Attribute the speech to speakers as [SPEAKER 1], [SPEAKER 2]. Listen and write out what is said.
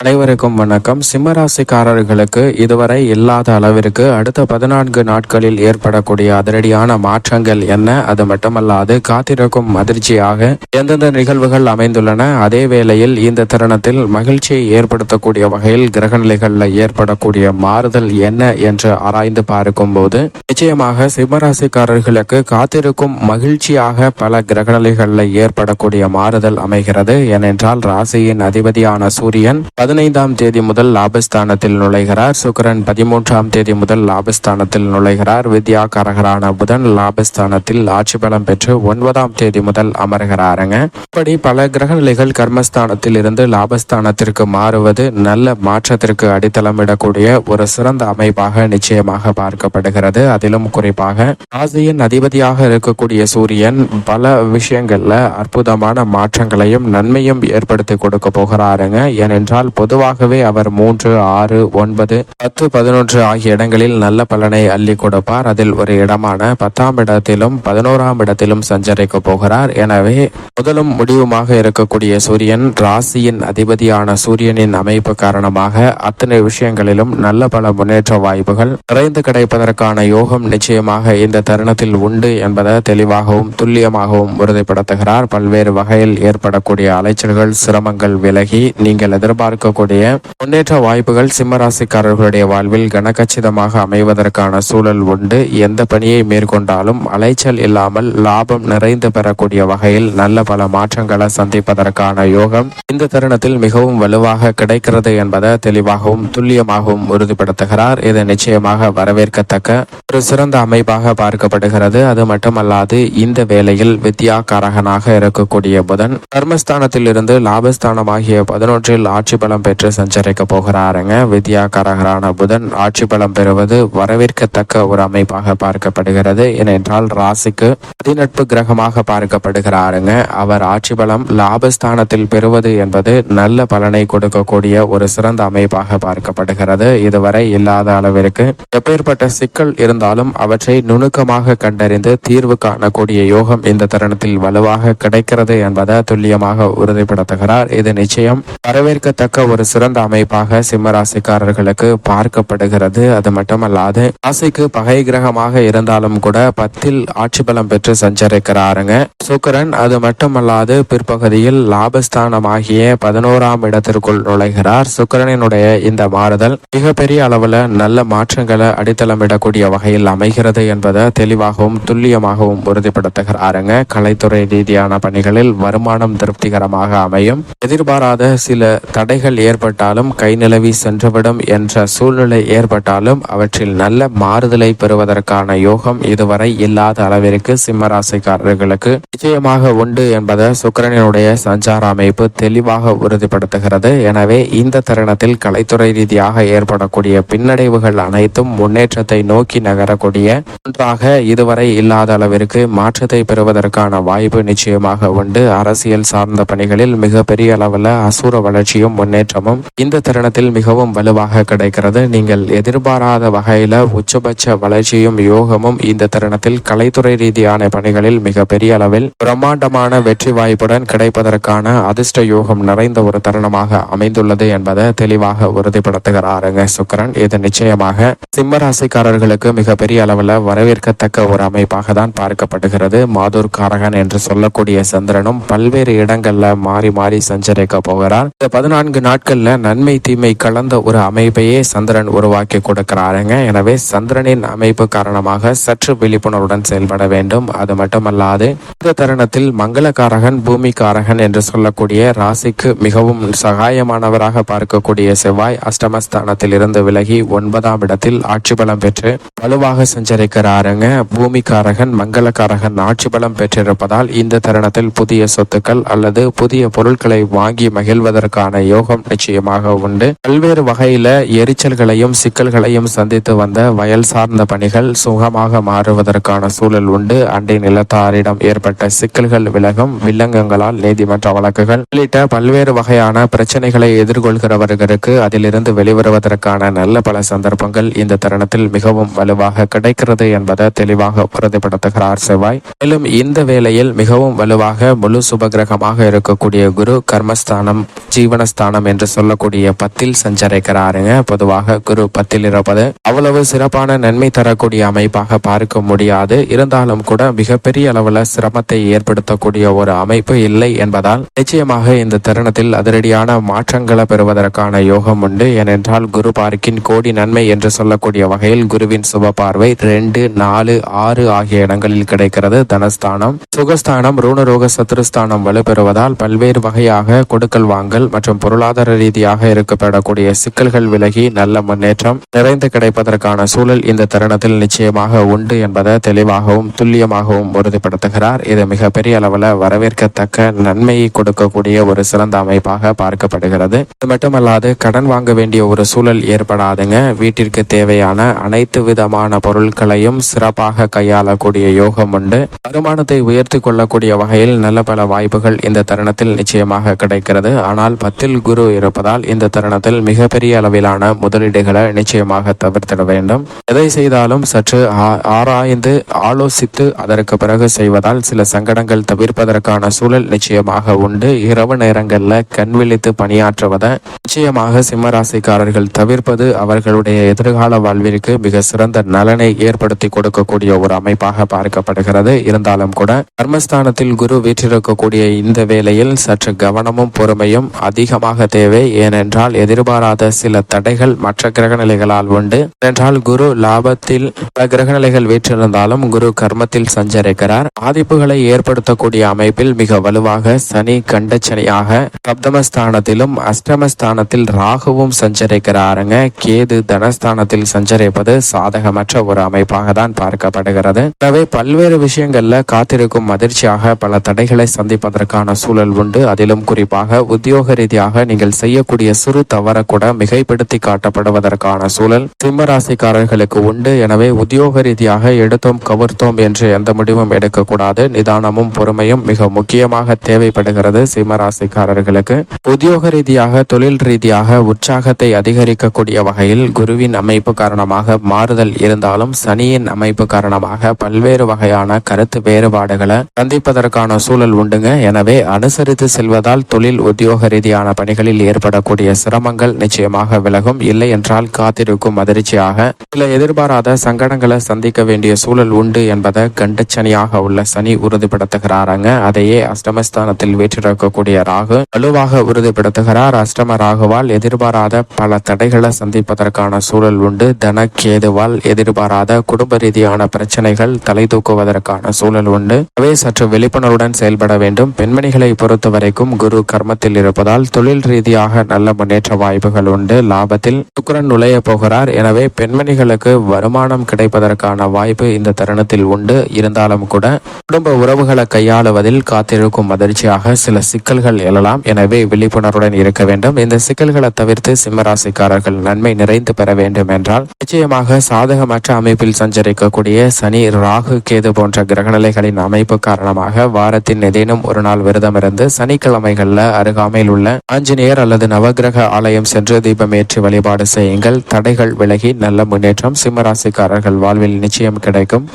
[SPEAKER 1] அனைவருக்கும் வணக்கம். சிம்மராசிக்காரர்களுக்கு இதுவரை இல்லாத அளவிற்கு அடுத்த பதினான்கு நாட்களில் ஏற்படக்கூடிய அதிரடியான மாற்றங்கள் என்ன? அது மட்டுமல்லாது காத்திருக்கும் அதிர்ச்சியாக எந்தெந்த நிகழ்வுகள் அமைந்துள்ளன? அதே வேளையில் இந்த தருணத்தில் மகிழ்ச்சியை ஏற்படுத்தக்கூடிய வகையில் கிரகநிலைகளில் ஏற்படக்கூடிய மாறுதல் என்ன என்று ஆராய்ந்து பார்க்கும் போது நிச்சயமாக சிம்மராசிக்காரர்களுக்கு காத்திருக்கும் மகிழ்ச்சியாக பல கிரகநிலைகளில் ஏற்படக்கூடிய மாறுதல் அமைகிறது. ஏனென்றால் ராசியின் அதிபதியான சூரியன் பதினைந்தாம் தேதி முதல் லாபஸ்தானத்தில் நுழைகிறார். சுக்கரன் பதிமூன்றாம் தேதி முதல் லாபஸ்தானத்தில் நுழைகிறார். வித்யாகாரகரான புதன் லாபஸ்தானத்தில் ஆட்சி பலம் பெற்று ஒன்பதாம் தேதி முதல் அமர்கிறாருங்க. இப்படி பல கிரக நிலைகள் கர்மஸ்தானத்தில் இருந்து லாபஸ்தானத்திற்கு மாறுவது நல்ல மாற்றத்திற்கு அடித்தளமிடக்கூடிய ஒரு சிறந்த அமைப்பாக நிச்சயமாக பார்க்கப்படுகிறது. அதிலும் குறிப்பாக ராசியின் அதிபதியாக இருக்கக்கூடிய சூரியன் பல விஷயங்கள்ல அற்புதமான மாற்றங்களையும் நன்மையும் ஏற்படுத்தி கொடுக்க போகிறாருங்க. ஏனென்றால் பொதுவாகவே அவர் மூன்று ஆறு ஒன்பது பத்து பதினொன்று ஆகிய இடங்களில் நல்ல பலனை அள்ளி கொடுப்பார். அதில் ஒரு இடமான பத்தாம் இடத்திலும் பதினோராம் இடத்திலும் சஞ்சரிக்க போகிறார். எனவே முதலும் முடிவுமாக இருக்கக்கூடிய சூரியன் ராசியின் அதிபதியான சூரியனின் அமைப்பு காரணமாக அத்தனை விஷயங்களிலும் நல்ல பல முன்னேற்ற வாய்ப்புகள் நிறைந்து கிடைப்பதற்கான யோகம் நிச்சயமாக இந்த தருணத்தில் உண்டு என்பதை தெளிவாகவும் துல்லியமாகவும் உறுதிப்படுத்துகிறார். பல்வேறு வகையில் ஏற்படக்கூடிய அலைச்சல்கள் சிரமங்கள் விலகி நீங்கள் எதிர்பார்க்க இருக்கக்கூடிய முன்னேற்ற வாய்ப்புகள் சிம்மராசிக்காரர்களுடைய வாழ்வில் கனகச்சிதமாக அமைவதற்கான சூழல் உண்டு. எந்த பணியை மேற்கொண்டாலும் அலைச்சல் இல்லாமல் லாபம் நிறைந்து பெறக்கூடிய வகையில் நல்ல பல மாற்றங்களை சந்திப்பதற்கான யோகம் இந்த தருணத்தில் மிகவும் வலுவாக கிடைக்கிறது என்பதை தெளிவாகவும் துல்லியமாகவும் உறுதிப்படுத்துகிறார். இது நிச்சயமாக வரவேற்கத்தக்க ஒரு சிறந்த அமைப்பாக பார்க்கப்படுகிறது. அது மட்டுமல்லாது இந்த வேளையில் வித்யாகாரகனாக இருக்கக்கூடிய புதன் தர்மஸ்தானத்தில் இருந்து லாபஸ்தானமாகிய பதினொன்றில் ஆட்சி பலம் பெற்று சஞ்சரிக்க போகிறாருங்க. வித்யா கரகரான புதன் ஆட்சி பலம் பெறுவது வரவேற்கத்தக்க ஒரு அமைப்பாக பார்க்கப்படுகிறது. ஏனென்றால் ராசிக்கு அதிநட்பு கிரகமாக பார்க்கப்படுகிறாருங்க. அவர் ஆட்சி பலம் லாபஸ்தானத்தில் பெறுவது என்பது நல்ல பலனை கொடுக்கக்கூடிய ஒரு சிறந்த அமைப்பாக பார்க்கப்படுகிறது. இதுவரை இல்லாத அளவிற்கு எப்பேற்பட்ட சிக்கல் இருந்தாலும் அவற்றை நுணுக்கமாக கண்டறிந்து தீர்வு காணக்கூடிய யோகம் இந்த தருணத்தில் வலுவாக கிடைக்கிறது என்பதை துல்லியமாக உறுதிப்படுத்துகிறார். இது நிச்சயம் வரவேற்கத்தக்க ஒரு சிறந்த அமைப்பாக சிம்மராசிக்காரர்களுக்கு பார்க்கப்படுகிறது. அது மட்டுமல்லாது ராசிக்கு பகை கிரகமாக இருந்தாலும் கூட பத்தில் ஆட்சி பலம் பெற்று சஞ்சரிக்கிறாருங்க. சுக்கரன் அது மட்டுமல்லாது பிற்பகுதியில் லாபஸ்தானமாகிய பதினோராம் இடத்திற்குள் நுழைகிறார். சுக்கரனினுடைய இந்த மாறுதல் மிகப்பெரிய அளவுல நல்ல மாற்றங்களை அடித்தளமிடக்கூடிய வகையில் அமைகிறது என்பதை தெளிவாகவும் துல்லியமாகவும் உறுதிப்படுத்துகிறாருங்க. கலைத்துறை ரீதியான பணிகளில் வருமானம் திருப்திகரமாக அமையும். எதிர்பாராத சில தடைகள் ஏற்பட்டாலும் கை நிலவி சென்றுவிடும் என்ற சூழ்நிலை ஏற்பட்டாலும் அவற்றில் நல்ல மாறுதலை பெறுவதற்கான யோகம் இதுவரை இல்லாத அளவிற்கு சிம்மராசிக்காரர்களுக்கு நிச்சயமாக உண்டு என்பதை சுக்கரனினுடைய சஞ்சார அமைப்பு தெளிவாக உறுதிப்படுத்துகிறது. எனவே இந்த தருணத்தில் கலைத்துறை ரீதியாக ஏற்படக்கூடிய பின்னடைவுகள் அனைத்தும் முன்னேற்றத்தை நோக்கி நகரக்கூடிய ஒன்றாக இதுவரை இல்லாத அளவிற்கு மாற்றத்தை பெறுவதற்கான வாய்ப்பு நிச்சயமாக உண்டு. அரசியல் சார்ந்த பணிகளில் மிகப்பெரிய அளவில் அசுர வளர்ச்சியும் முன்னேற்றமும் இந்த தருணத்தில் மிகவும் வலுவாக கிடைக்கிறது. நீங்கள் எதிர்பாராத வகையில உச்சபட்ச வளர்ச்சியும் யோகமும் இந்த தருணத்தில் கலைத்துறை ரீதியான பணிகளில் மிகப்பெரிய அளவில் பிரம்மாண்டமான வெற்றி வாய்ப்புடன் கிடைப்பதற்கான அதிர்ஷ்ட யோகம் நிறைந்த ஒரு தருணமாக அமைந்துள்ளது என்பதை தெளிவாக உறுதிப்படுத்துகிறாருங்க சுக்கரன். இது நிச்சயமாக சிம்மராசிக்காரர்களுக்கு மிகப்பெரிய அளவில் வரவேற்கத்தக்க ஒரு அமைப்பாக தான் பார்க்கப்படுகிறது. மாதூர் காரகன் என்று சொல்லக்கூடிய சந்திரனும் பல்வேறு இடங்கள்ல மாறி மாறி சஞ்சரிக்க போகிறார். இந்த பதினான்கு நாட்களில் நன்மை தீமை கலந்த ஒரு அமைப்பையே சந்திரன் உருவாக்கி கொடுக்கிறாருங்க. எனவே சந்திரனின் அமைப்பு காரணமாக சற்று விழிப்புணர்வுடன் செயல்பட வேண்டும். அது மட்டுமல்லாது இந்த தருணத்தில் மங்களக்காரகன் பூமிக்காரகன் என்று சொல்லக்கூடிய ராசிக்கு மிகவும் சகாயமானவராக பார்க்கக்கூடிய செவ்வாய் அஷ்டமஸ்தானத்தில் இருந்து விலகி ஒன்பதாம் இடத்தில் ஆட்சி பலம் பெற்று வலுவாக சஞ்சரிக்கிறாருங்க. பூமிக்காரகன் மங்களக்காரகன் ஆட்சி பலம் பெற்றிருப்பதால் இந்த தருணத்தில் புதிய சொத்துக்கள் அல்லது புதிய பொருட்களை வாங்கி மகிழ்வதற்கான யோகம் நிச்சயமாக உண்டு. பல்வேறு வகையில எரிச்சல்களையும் சிக்கல்களையும் சந்தித்து வந்த வயல் சார்ந்த பணிகள் சுகமாக மாறுவதற்கான சூழல் உண்டு. அண்டை நிலத்தாரிடம் ஏற்பட்ட சிக்கல்கள் விலகும் வில்லங்கங்களால் நீதிமன்ற வழக்குகள் உள்ளிட்ட பல்வேறு வகையான பிரச்சனைகளை எதிர்கொள்கிறவர்களுக்கு அதிலிருந்து வெளிவருவதற்கான நல்ல பல சந்தர்ப்பங்கள் இந்த தருணத்தில் மிகவும் வலுவாக கிடைக்கிறது என்பதை தெளிவாக உறுதிப்படுத்துகிறார் செவ்வாய். மேலும் இந்த வேளையில் மிகவும் வலுவாக முழு சுபகிரகமாக இருக்கக்கூடிய குரு கர்மஸ்தானம் ஜீவனஸ்தானம் என்று சொல்லக்கூடிய பத்தில் சஞ்சரிக்கிறாருங்க. பொதுவாக குரு பத்தில் இருப்பது அவ்வளவு சிறப்பான நன்மை தரக்கூடிய அமைப்பாக பார்க்க முடியாது. இருந்தாலும் கூட மிகப்பெரிய அளவுல சிரமத்தை ஏற்படுத்தக்கூடிய ஒரு அமைப்பு இல்லை என்பதால் நிச்சயமாக இந்த தருணத்தில் அதிரடியான மாற்றங்களை பெறுவதற்கான யோகம் உண்டு. ஏனென்றால் குரு பார்க்கின் கோடி நன்மை என்று சொல்லக்கூடிய வகையில் குருவின் சுப பார்வை ரெண்டு நாலு ஆறு ஆகிய இடங்களில் கிடைக்கிறது. தனஸ்தானம் சுகஸ்தானம் ரூணரோக சத்ருஸ்தானம் வலுப்பெறுவதால் பல்வேறு வகையாக கொடுக்கல் வாங்கல் மற்றும் பொருளாதார ரீதியாக இருக்கப்படக்கூடிய சிக்கல்கள் விலகி நல்ல முன்னேற்றம் நிறைந்து கிடைப்பதற்கான சூழல் இந்த தருணத்தில் நிச்சயமாக உண்டு என்பதை தெளிவாகவும் துல்லியமாகவும் உறுதிப்படுத்துகிறார். இது மிகப்பெரிய அளவில் வரவேற்கத்தக்க நன்மையை கொடுக்கக்கூடிய ஒரு சிறந்த அமைப்பாக பார்க்கப்படுகிறது. இது மட்டுமல்லாது கடன் வாங்க வேண்டிய ஒரு சூழல் ஏற்படாதுங்க. வீட்டிற்கு தேவையான அனைத்து விதமான பொருட்களையும் சிறப்பாக கையாளக்கூடிய யோகம் உண்டு. வருமானத்தை உயர்த்தி கொள்ளக்கூடிய வகையில் நல்ல பல வாய்ப்புகள் இந்த தருணத்தில் நிச்சயமாக கிடைக்கிறது. ஆனால் பத்தில் குரு இருப்பதால் இந்த தருணத்தில் மிகப்பெரிய அளவிலான முதலீடுகளை நிச்சயமாக தவிர்த்திட வேண்டும். எதை செய்தாலும் சற்று ஆராய்ந்து ஆலோசித்து அதற்கு பிறகு செய்வதால் சில சங்கடங்கள் தவிர்ப்பதற்கான சூழல் நிச்சயமாக உண்டு. இரவு நேரங்களில் கண் விழித்து பணியாற்றுவதை நிச்சயமாக சிம்மராசிக்காரர்கள் தவிர்ப்பது அவர்களுடைய எதிர்கால வாழ்விற்கு மிக சிறந்த நலனை ஏற்படுத்தி கொடுக்கக்கூடிய ஒரு அமைப்பாக பார்க்கப்படுகிறது. இருந்தாலும் கூட கர்மஸ்தானத்தில் குரு வீற்றிருக்கக்கூடிய இந்த வேளையில் சற்று கவனமும் பொறுமையும் அதிகமாக தேவை. ஏனென்றால் எதிர்பாராத சில தடைகள் மற்ற கிரகநிலைகளால் உண்டு. ஏனென்றால் குரு லாபத்தில் பல கிரகநிலைகள் வீற்றிருந்தாலும் குரு கர்மத்தில் சஞ்சரிக்கிறார். பாதிப்புகளை ஏற்படுத்தக்கூடிய அமைப்பில் மிக வலுவாக சனி கண்டச்சனியாக சப்தமஸ்தானத்திலும் அஷ்டமஸ்தானத்தில் ராகுவும் சஞ்சரிக்கிறாருங்க. கேது தனஸ்தானத்தில் சஞ்சரிப்பது சாதகமற்ற ஒரு அமைப்பாக தான் பார்க்கப்படுகிறது. எனவே பல்வேறு விஷயங்கள்ல காத்திருக்கும் அதிர்ச்சியாக பல தடைகளை சந்திப்பதற்கான சூழல் உண்டு. அதிலும் குறிப்பாக உத்தியோக ரீதியாக நீங்கள் செய்யக்கூடிய சிறு தவற கூட மிகைப்படுத்தி காட்டப்படுவதற்கான சூழல் சிம்மராசிக்காரர்களுக்கு உண்டு. எனவே உத்தியோக ரீதியாக எடுத்தோம் கவர்த்தோம் என்று எந்த முடிவும் எடுக்கக்கூடாது. நிதானமும் பொறுமையும் மிக முக்கியமாக தேவைப்படுகிறது சிம்மராசிக்காரர்களுக்கு. உத்தியோக ரீதியாக தொழில் ரீதியாக உற்சாகத்தை அதிகரிக்கக்கூடிய வகையில் குருவின் அமைப்பு காரணமாக மாறுதல் இருந்தாலும் சனியின் அமைப்பு காரணமாக பல்வேறு வகையான கருத்து வேறுபாடுகளை சந்திப்பதற்கான சூழல் உண்டுங்க. எனவே அனுசரித்து செல்வதால் தொழில் உத்தியோக ரீதியான பணிகளில் ஏற்படக்கூடிய சிரமங்கள் நிச்சயமாக விலகும். இல்லை என்றால் காத்திருக்கும் அதிர்ச்சியாக. சில எதிர்பாராத சங்கடங்களை சந்திக்க வேண்டிய சூழல் உண்டு என்பதை கண்டச்சனியாக உள்ள சனி உறுதிப்படுத்துகிறாராங்க. அதையே அஷ்டமஸ்தானத்தில் வீற்றிருக்கக்கூடிய ராகு வலுவாக உறுதிப்படுத்துகிறார். அஷ்டம ராகுவால் எதிர்பாராத பல தடைகளை சந்திப்பதற்கான சூழல் உண்டு. தன கேதுவால் எதிர்பாராத குடும்ப ரீதியான பிரச்சனைகள் தலை தூக்குவதற்கான சூழல் உண்டு. அவை சற்று விழிப்புணர்வுடன் செயல்பட வேண்டும். பெண்மணிகளை பொறுத்த வரைக்கும் குரு கர்மத்தில் இருப்பதால் தொழில் ரீதி ரீதியாக நல்ல முன்னேற்ற வாய்ப்புகள் உண்டு. லாபத்தில் சுக்கரன் நுழைய போகிறார். எனவே பெண்மணிகளுக்கு வருமானம் கிடைப்பதற்கான வாய்ப்பு இந்த தருணத்தில் உண்டு. இருந்தாலும் கூட குடும்ப உறவுகளை கையாளுவதில் காத்திருக்கும் அதிர்ச்சியாக சில சிக்கல்கள் எழலாம். எனவே விழிப்புணர்வுடன் இருக்க வேண்டும். இந்த சிக்கல்களை தவிர்த்து சிம்மராசிக்காரர்கள் நன்மை நிறைந்து பெற வேண்டும் என்றால் நிச்சயமாக சாதகமற்ற அமைப்பில் சஞ்சரிக்கக்கூடிய சனி ராகு கேது போன்ற கிரகநிலைகளின் அமைப்பு காரணமாக வாரத்தின் ஏதேனும் ஒரு நாள் விரதம் இருந்து சனிக்கிழமைகள்ல அருகாமையில் உள்ள ஆஞ்சநேயர் அல்லது நவகிரக ஆலயம் சென்று தீபமேற்றி வழிபாடு செய்யுங்கள். தடைகள் விலகி நல்ல முன்னேற்றம். சிம்மராசிக்காரர்கள் வாழ்வில் நிச்சயம் கிடைக்கும்.